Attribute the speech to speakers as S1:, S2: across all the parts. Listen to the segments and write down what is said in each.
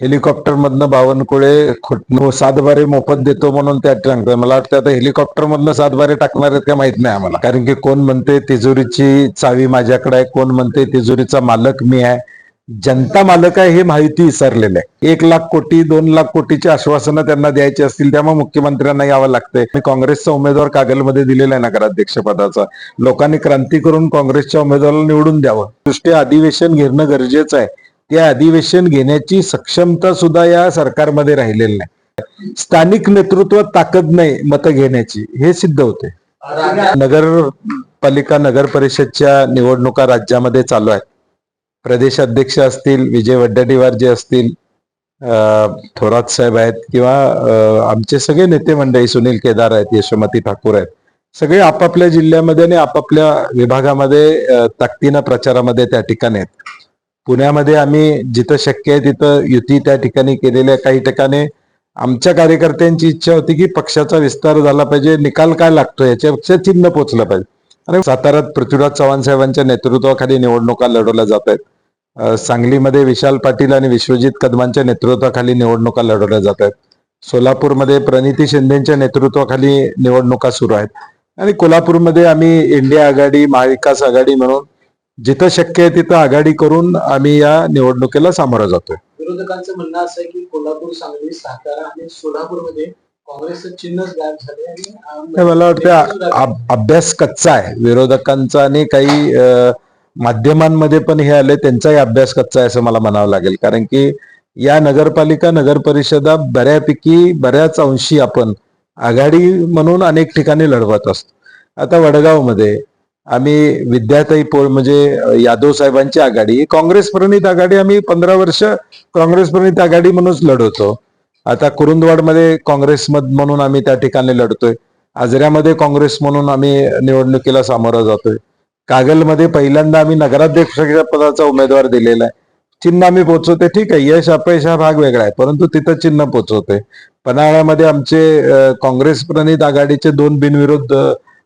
S1: Helicopter मधनं बावनकुळे सातबारे मोफत देतो म्हणून त्या टाकतोय मला वाटतं आता हेलिकॉप्टर मधनं सातबारे टाकणार आहेत का माहीत नाही आम्हाला. कारण की कोण म्हणते तिजोरीची चावी माझ्याकडे आहे कोण म्हणते तिजोरीचा मालक मी आहे. जनता मालक आहे हे माहिती विसरलेलं आहे. एक लाख कोटी दोन लाख कोटीची आश्वासनं त्यांना द्यायची असतील त्यामुळे मुख्यमंत्र्यांना यावं लागतंय. मी काँग्रेसचा उमेदवार कागलमध्ये दिलेला आहे नगराध्यक्ष पदाचा लोकांनी क्रांती करून काँग्रेसच्या उमेदवाराला निवडून द्यावं. दृष्टी अधिवेशन घेणं गरजेचं आहे. ते अधिवेशन घेण्याची सक्षमता सुद्धा या सरकारमध्ये राहिलेली नाही. स्थानिक नेतृत्व ताकद नाही मतं घेण्याची हे सिद्ध होते. नगरपालिका नगर परिषदच्या निवडणुका राज्यामध्ये चालू आहेत. प्रदेश अध्यक्ष असतील विजय वड्डेटीवार जे असतील थोरात साहेब आहेत किंवा आमचे सगळे नेते मंडळी सुनील केदार आहेत यशोमती ठाकूर आहेत. सगळे आपापल्या जिल्ह्यामध्ये आणि आपापल्या विभागामध्ये ताकदीनं प्रचारामध्ये त्या ठिकाणी आहेत. पुण्यामध्ये आम्ही जिथं शक्य आहे तिथं युती त्या ठिकाणी केलेल्या आहे. काही ठिकाणी आमच्या कार्यकर्त्यांची इच्छा होती की पक्षाचा विस्तार झाला पाहिजे. निकाल काय लागतो याच्यापेक्षा चिन्ह पोचलं पाहिजे. आणि साताऱ्यात पृथ्वीराज चव्हाण साहेबांच्या नेतृत्वाखाली निवडणुका लढवल्या जात आहेत. सांगलीमध्ये विशाल पाटील आणि विश्वजित कदमांच्या नेतृत्वाखाली निवडणुका लढवल्या जात आहेत. सोलापूरमध्ये प्रणिती शिंदेच्या नेतृत्वाखाली निवडणुका सुरू आहेत. आणि कोल्हापूरमध्ये आम्ही इंडिया आघाडी महाविकास आघाडी म्हणून जिथं शक्य आहे तिथं आघाडी करून आम्ही या निवडणुकीला सामोरं जातोय.
S2: विरोधकांचं म्हणणं असं आहे की कोल्हापूर सांगली सातारा आणि सोलापूरमध्ये काँग्रेसचं चिन्हच गायब झाले आणि
S1: मला वाटतं अभ्यास कच्चा आहे. विरोधकांचा आणि काही अ, माध्यमांमध्ये पण हे आले त्यांचाही अभ्यास कच्चा आहे असं मला म्हणावं लागेल. कारण की या नगरपालिका नगर परिषदा बऱ्यापैकी बऱ्याच अंशी आपण आघाडी म्हणून अनेक ठिकाणी लढवत असतो. आता वडगावमध्ये आम्ही विद्याताई पोळ म्हणजे यादव साहेबांची आघाडी काँग्रेस प्रणित आघाडी आम्ही पंधरा वर्ष काँग्रेस प्रणित आघाडी म्हणूनच लढवतो. आता कुरुंदवाडमध्ये काँग्रेस म्हणून आम्ही त्या ठिकाणी लढतोय. आजऱ्यामध्ये काँग्रेस म्हणून आम्ही निवडणुकीला सामोरा जातोय. कागलमध्ये पहिल्यांदा आम्ही नगराध्यक्षाच्या पदाचा उमेदवार दिलेला आहे. चिन्ह आम्ही पोचवते ठीक आहे यश अपयश हा भाग वेगळा आहे परंतु तिथं चिन्ह पोचवते पन्हाळ्यामध्ये आमचे काँग्रेस प्रणित आघाडीचे दोन बिनविरुद्ध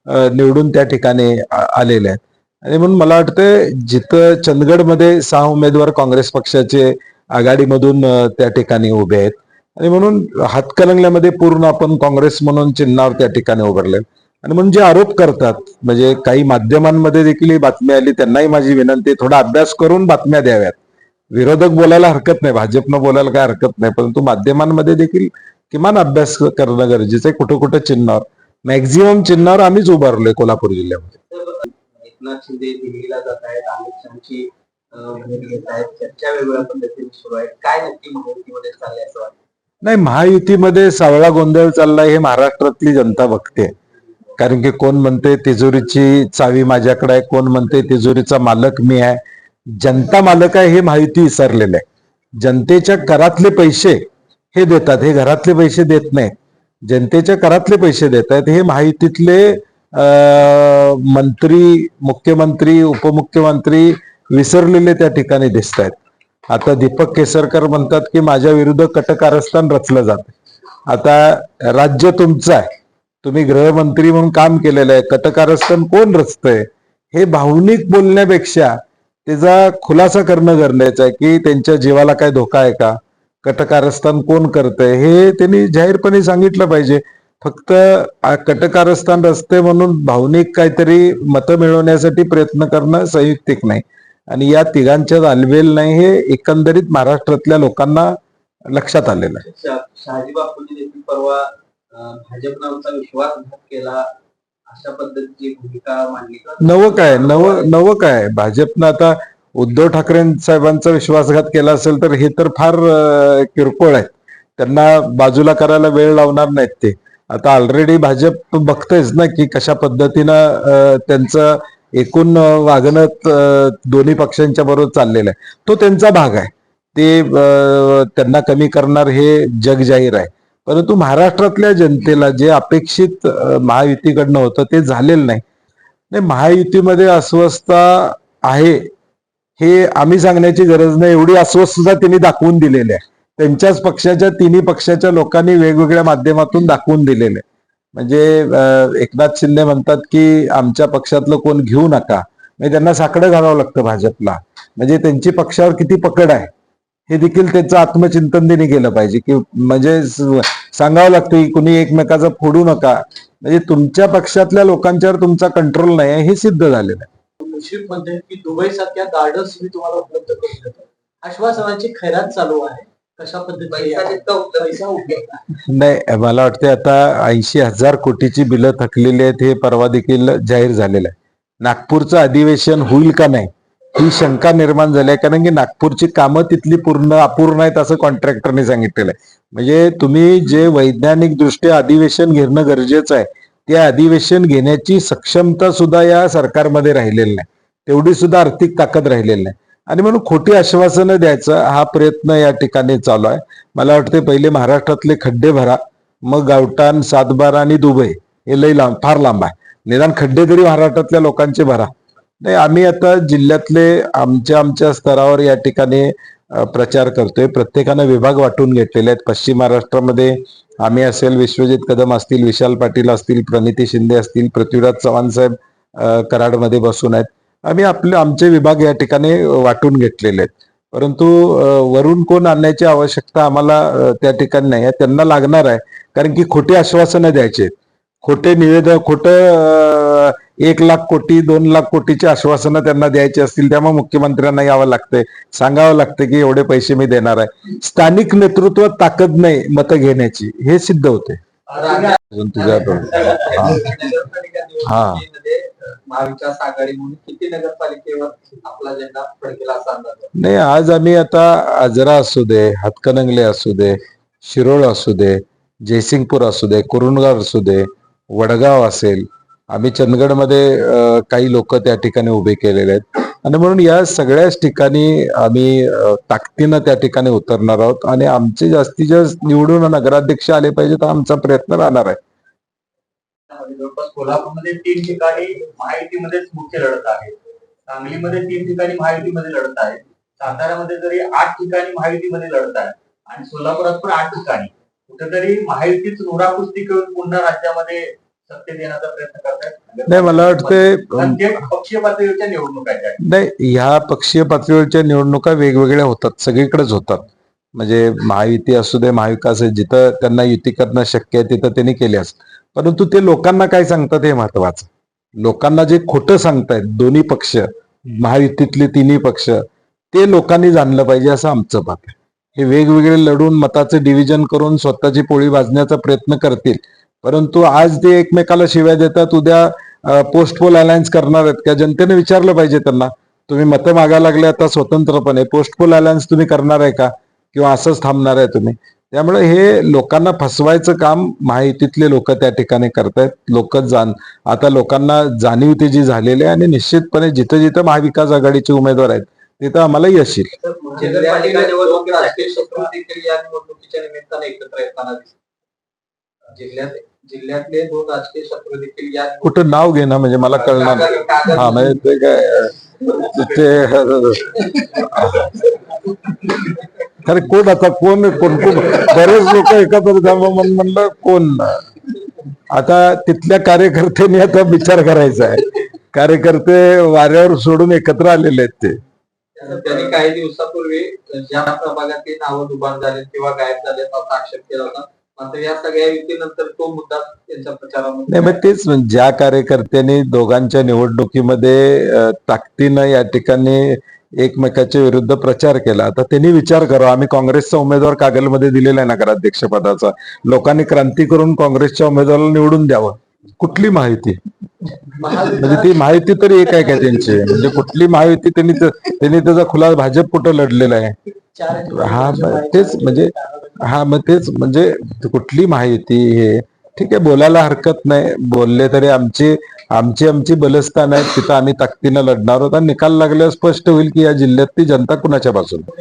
S1: निवडून त्या ठिकाणी आलेले आहेत. आणि म्हणून मला वाटतं जिथं चंदगडमध्ये सहा उमेदवार काँग्रेस पक्षाचे आघाडीमधून त्या ठिकाणी उभे आहेत. आणि म्हणून हातकलंगल्यामध्ये पूर्ण आपण काँग्रेस म्हणून चिन्हावर त्या ठिकाणी उभारले आणि म्हणून जे आरोप करतात म्हणजे काही माध्यमांमध्ये देखील ही बातमी आली त्यांनाही माझी विनंती थोडा अभ्यास करून बातम्या द्याव्यात. विरोधक बोलायला हरकत नाही भाजपनं बोलायला काय हरकत नाही परंतु माध्यमांमध्ये देखील किमान अभ्यास करणं गरजेचं आहे कुठं कुठं चिन्हावर. मॅक्झिमम चिन्हावर आम्हीच उभारलोय कोल्हापूर जिल्ह्यामध्ये.
S2: एकनाथ शिंदे दिल्लीला जात आहेत अमित शहाची भेट घेत आहेत. चर्चा वेगवेगळ्या पद्धतीने सुरू आहे. काय नक्की महायुतीमध्ये चाललंय असं वाटतं?
S1: नाही महायुतीमध्ये सावळा गोंधळ चाललाय हे महाराष्ट्रातली जनता बघते. कारण की कोण म्हणते तिजोरीची चावी माझ्याकडे आहे कोण म्हणते तिजोरीचा मालक मी आहे. जनता मालक आहे हे माहिती विसरलेलं आहे. जनतेच्या करातले पैसे हे देतात हे घरातले पैसे देत नाहीत. जनतेच्या करातले पैसे देत आहेत. हे माहितीतले मंत्री मुख्यमंत्री उपमुख्यमंत्री विसरलेले त्या ठिकाणी दिसत आहेत. आता दीपक केसरकर म्हणतात की माझ्या विरुद्ध कटकारस्थान रचलं जात आता राज्य तुमचं आहे. तुम्ही गृहमंत्री म्हणून काम केलेलं आहे. कटकारस्थान कोण रचतंय? हे भावनिक बोलण्यापेक्षा त्याचा खुलासा करणं गरजेचं आहे की त्यांच्या जीवाला काय धोका आहे का? कटकारस्थान कोण करतंय? हे त्यांनी जाहीरपणे सांगितलं पाहिजे. फक्त कटकारस्थान रस्ते म्हणून भावनिक काहीतरी मतं मिळवण्यासाठी प्रयत्न करणं संयुक्तिक नाही. आणि या तिघांच्या तालमेल नाही हे एकंदरीत महाराष्ट्रातल्या लोकांना लक्षात आलेलं आहे.
S2: शहाजी बापूंनी देखील परवा अं, भाजप नावचा विश्वासघात केला अशा पद्धतीची भूमिका मांडली?
S1: नवं काय? नवं नवं काय? भाजपनं आता उद्धव ठाकरे साहेबांचा विश्वासघात केला असेल तर हे तर फार किरकोळ आहे. त्यांना बाजूला करायला वेळ लावणार नाहीत ते. आता ऑलरेडी भाजप बघतोयच ना की कशा पद्धतीनं त्यांचं एकूण वागणं दोन्ही पक्षांच्या बरोबर चाललेलं आहे. तो त्यांचा भाग आहे. ते त्यांना कमी करणार हे जग जाहीर आहे. परंतु महाराष्ट्रातल्या जनतेला जे अपेक्षित महायुतीकडनं होतं ते झालेलं नाही. नाही महायुतीमध्ये अस्वस्थता आहे हे आम्ही सांगण्याची गरज नाही. एवढी अस्वस्थता त्यांनी दाखवून दिलेली आहे. त्यांच्याच पक्षाच्या तिन्ही पक्षाच्या लोकांनी वेगवेगळ्या माध्यमातून दाखवून दिलेले. म्हणजे एकनाथ शिंदे म्हणतात की आमच्या पक्षातलं कोण घेऊ नका. म्हणजे त्यांना साकडं घालावं लागतं भाजपला. म्हणजे त्यांची पक्षावर किती पकड आहे हे देखील त्याचं आत्मचिंतन त्यांनी केलं पाहिजे. की म्हणजे सांगावं लागतं की कुणी एकमेकाचा फोडू नका. म्हणजे तुमच्या पक्षातल्या लोकांच्यावर तुमचा कंट्रोल नाही आहे हे सिद्ध झालेलं आहे.
S3: मुश्रीफ म्हणते की दुबई सारख्या गार्डन्स मी तुम्हाला उपलब्ध करून देतो. आश्वासनाची खैरात चालू आहे. कशा पद्धतीने
S2: पैसा जितका उपलब्ध
S3: पैसा उपलब्ध आहे?
S1: नाही मला वाटते आता ऐंशी हजार कोटीची बिलं थकलेली आहेत हे परवा देखील जाहीर झालेलं आहे. नागपूरचं अधिवेशन होईल का नाही ही शंका निर्माण झाली आहे. कारण की नागपूरची कामं तिथली पूर्ण अपूर्ण आहेत असं कॉन्ट्रॅक्टरने सांगितलेलं आहे. म्हणजे तुम्ही जे वैज्ञानिक दृष्ट्या अधिवेशन घेणं गरजेचं आहे ते अधिवेशन घेण्याची सक्षमता सुद्धा या सरकारमध्ये राहिलेली नाही. तेवढी सुद्धा आर्थिक ताकद राहिलेली नाही. आणि म्हणून खोटी आश्वासनं द्यायचा हा प्रयत्न या ठिकाणी चालू आहे. मला वाटते पहिले महाराष्ट्रातले खड्डे भरा. मग गावठाण सातबारा आणि दुबई हे लई लांब फार लांब आहे. निदान खड्डे तरी महाराष्ट्रातल्या लोकांचे भरा. नाही आम्ही आता जिल्ह्यातले आमच्या आमच्या स्तरावर या ठिकाणी प्रचार करतोय. प्रत्येकानं विभाग वाटून घेतलेले आहेत. पश्चिम महाराष्ट्रामध्ये आम्ही असेल विश्वजित कदम असतील विशाल पाटील असतील प्रणिती शिंदे असतील पृथ्वीराज चव्हाण साहेब कराडमध्ये बसून आहेत. आम्ही आपले आमचे विभाग या ठिकाणी वाटून घेतलेले आहेत. परंतु वरून कोण आणण्याची आवश्यकता आम्हाला त्या ठिकाणी नाही आहे. त्यांना लागणार आहे. कारण की खोटी आश्वासनं द्यायची आहेत. खोटे निवेदन खोटं एक लाख कोटी दोन लाख कोटीची आश्वासनं त्यांना द्यायची असतील त्यामुळे मुख्यमंत्र्यांना यावं लागतंय. सांगावं लागतं की एवढे पैसे मी देणार आहे. स्थानिक नेतृत्व ताकद नाही मतं घेण्याची हे सिद्ध होते अजून तुझ्या हा.
S2: महाविकास आघाडी म्हणून किती नगरपालिकेवर आपला झेंडा फडकेला
S1: नाही आज आम्ही आता आजरा असू दे हातकणंगले असू दे शिरोळ असू दे जयसिंगपूर असू दे कुरुणगाव असू दे वडगाव असेल आम्ही चंदगडमध्ये काही लोक त्या ठिकाणी उभे केलेले आहेत. आणि म्हणून या सगळ्याच ठिकाणी आम्ही ताकदीनं त्या ठिकाणी उतरणार आहोत. आणि आमचे जास्तीत जास्त निवडून नगराध्यक्ष आले पाहिजे तर आमचा प्रयत्न राहणार आहे.
S4: जवळपास कोल्हापूरमध्ये तीन ठिकाणी माहितीमध्येच मुख्य लढत आहे. सांगलीमध्ये तीन ठिकाणी माहितीमध्ये लढत आहे. साताऱ्यामध्ये जरी आठ ठिकाणी माहितीमध्ये लढत आहे. आणि सोलापुरात पण आठ ठिकाणी. कुठेतरी माहितीच नुराकुस्ती करून पुन्हा राज्यामध्ये सत्तेत येण्याचा प्रयत्न करतायत.
S1: नाही मला वाटते
S4: कारण ते पक्षीय पातळीवरच्या निवडणूक आहेत
S1: नाही ह्या पक्षीय पातळीवरच्या निवडणुका वेगवेगळ्या होतात सगळीकडेच होतात. म्हणजे महायुती असू दे महाविकास जिथं त्यांना युती करणं शक्य आहे तिथं त्यांनी केल्यास परंतु ते लोकांना काय सांगतात हे महत्वाचं. लोकांना जे खोटं सांगतायत दोन्ही पक्ष महायुतीतले तिन्ही पक्ष ते लोकांनी जाणलं पाहिजे असं आमचं मत आहे. हे वेगवेगळे लढून मताचं डिव्हिजन करून स्वतःची पोळी भाजण्याचा प्रयत्न करतील परंतु आज ते एकमेकाला शिव्या देतात उद्या पोस्टपोल अलायन्स करणार आहेत. का जनतेने विचारलं पाहिजे त्यांना तुम्ही मतं मागायला लागले आता स्वतंत्रपणे पोस्टपोल अलायन्स तुम्ही करणार आहे का? किंवा असंच थांबणार आहे तुम्ही? त्यामुळे हे लोकांना फसवायचं काम माहितीतले लोक त्या ठिकाणी करतायत. लोक जाण आता लोकांना जाणीव ती जी झालेली आहे आणि निश्चितपणे जिथं जिथं महाविकास आघाडीचे उमेदवार आहेत तिथं आम्हाला यश येईल.
S2: जिल्ह्यात जिल्ह्यातले दोन राजकीय शत्रू देखील या
S1: कुठं नाव घे ना म्हणजे मला कळणार नाही. हा म्हणजे ते काय अं, ते अरे कोण आता कोण कोण कोण? बरेच लोक एकत्र जमा म्हणून म्हणलं कोण? आता तिथल्या कार्यकर्त्यांनी आता विचार करायचा आहे. कार्यकर्ते वाऱ्यावर सोडून एकत्र आलेले आहेत ते.
S2: त्यांनी काही दिवसापूर्वी ज्या प्रभागातली नावं दुबार झाले किंवा गायब झाले असा आक्षेप केला होता. आता या सगळ्या युतीनंतर तो मुद्दा त्यांच्या प्रचारामध्ये
S1: नाही मग तेच म्हणजे ज्या कार्यकर्त्यांनी दोघांच्या निवडणुकीमध्ये ताकदीनं या ठिकाणी एकमेकाच्या विरुद्ध प्रचार केला आता त्यांनी विचार करा. आम्ही काँग्रेसचा उमेदवार कागलमध्ये दिलेला आहे नगराध्यक्ष पदाचा लोकांनी क्रांती करून काँग्रेसच्या उमेदवाराला निवडून द्यावं. कुठली माहिती? म्हणजे ती माहिती तरी एक आहे का त्यांची? म्हणजे कुठली माहिती त्यांनी त- त्यांनी त्याचा खुला भाजप कुठं लढलेला आहे?
S3: चार
S1: हा तेच म्हणजे हा मग तेच म्हणजे कुठली माहिती हे? ठीक आहे बोलायला हरकत नाही. बोलले तरी आमची आमची आमची बलस्थान आहेत तिथं आम्ही ताकदीनं लढणार आहोत. आणि निकाल लागल्यावर स्पष्ट होईल की या जिल्ह्यातली जनता कुणाच्या बाजूने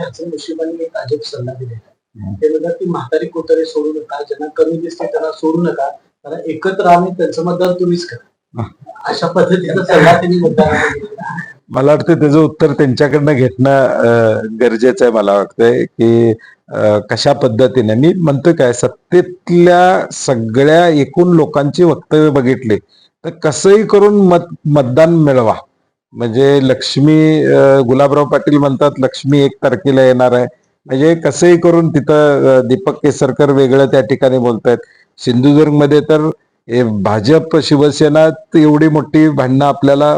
S3: ते म्हातारी कोतरे सोडू नका. ज्यांना कमी दिसते त्यांना सोडू नका. कारण एकत्र आम्ही त्यांचं मतदान तुम्हीच करा. अशा पद्धतीचा सल्ला त्यांनी आहे.
S1: मला वाटतं त्याचं उत्तर त्यांच्याकडनं घेतणं गरजेचं आहे मला वाटतंय की कशा पद्धतीने मी म्हणतो काय सत्तेतल्या सगळ्या एकूण लोकांची वक्तव्य बघितले तर कसंही करून मत मतदान मिळवा. म्हणजे लक्ष्मी गुलाबराव पाटील म्हणतात लक्ष्मी एक तारखेला येणार आहे. म्हणजे कसंही करून तिथं दीपक केसरकर वेगळं त्या ठिकाणी बोलतायत. सिंधुदुर्गमध्ये तर भाजप शिवसेना एवढी मोठी भांडणं आपल्याला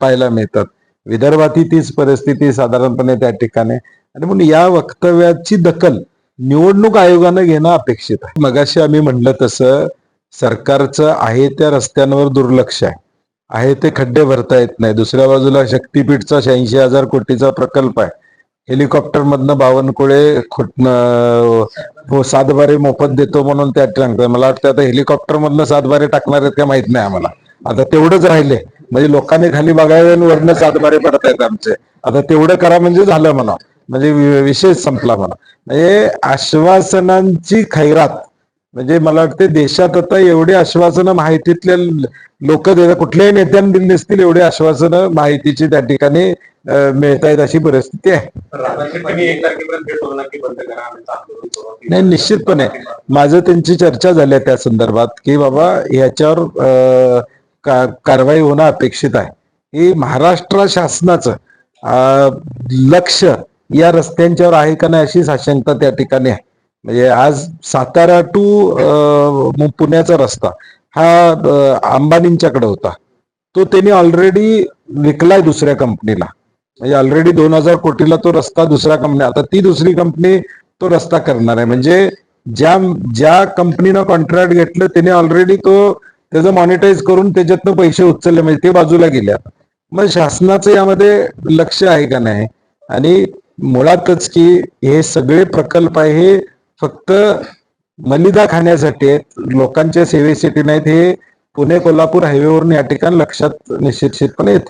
S1: पाहायला मिळतात. विदर्भातही तीच परिस्थिती साधारणपणे त्या ठिकाणी. आणि म्हणून या वक्तव्याची दखल निवडणूक आयोगानं घेणं अपेक्षित आहे. मगाशी आम्ही म्हणलं तसं सरकारचं आहे त्या रस्त्यांवर दुर्लक्ष आहे. आहे ते खड्डे भरता येत नाही. दुसऱ्या बाजूला शक्तीपीठचा शहाऐंशी हजार कोटीचा प्रकल्प आहे. हेलिकॉप्टर मधनं बावनकुळे सातबारे मोफत देतो म्हणून त्या टाकतात मला वाटतं आता हेलिकॉप्टर मधनं सातबारे टाकणार आहेत का माहीत नाही आम्हाला. आता तेवढंच राहिले. म्हणजे लोकांनी खाली बघायला आणि वरनं सातबारे पडतायत आमचे. आता तेवढं करा म्हणजे झालं म्हणा. म्हणजे विषय संपला म्हणा. म्हणजे आश्वासनांची खैरात. म्हणजे मला वाटते देशात आता एवढी आश्वासनं माहितीतल्या लोक कुठल्याही नेत्यांनी दिली नसतील एवढी आश्वासनं माहितीची त्या ठिकाणी मिळत आहेत अशी परिस्थिती आहे. नाही, निश्चितपणे. माझं त्यांची चर्चा झाली त्या संदर्भात की बाबा ह्याच्यावर कारवाई होणं अपेक्षित आहे. हे महाराष्ट्र शासनाचं लक्ष या रस्त्यांच्यावर आहे का नाही अशी साशंकता त्या ठिकाणी आहे. म्हणजे आज सातारा टू पुण्याचा रस्ता हा अंबानींच्याकडे होता. तो त्यांनी ऑलरेडी विकलाय दुसऱ्या कंपनीला म्हणजे ऑलरेडी दोन हजार कोटीला तो रस्ता दुसऱ्या कंपनी आता ती दुसरी कंपनी तो रस्ता करणार आहे. म्हणजे ज्या ज्या कंपनीनं कॉन्ट्रॅक्ट घेतलं त्याने ऑलरेडी तो त्याचं मॉनिटाईज करून त्याच्यातनं पैसे उचलले म्हणजे ते बाजूला गेल्या मग शासनाचं यामध्ये लक्ष आहे का नाही? आणि मुळातच की हे सगळे प्रकल्प आहे हे फक्त मलिदा खाण्यासाठी आहेत. लोकांच्या सेवेसाठी नाहीत हे पुणे कोल्हापूर हायवेवरून या ठिकाणी लक्षात निश्चितपणे येतं.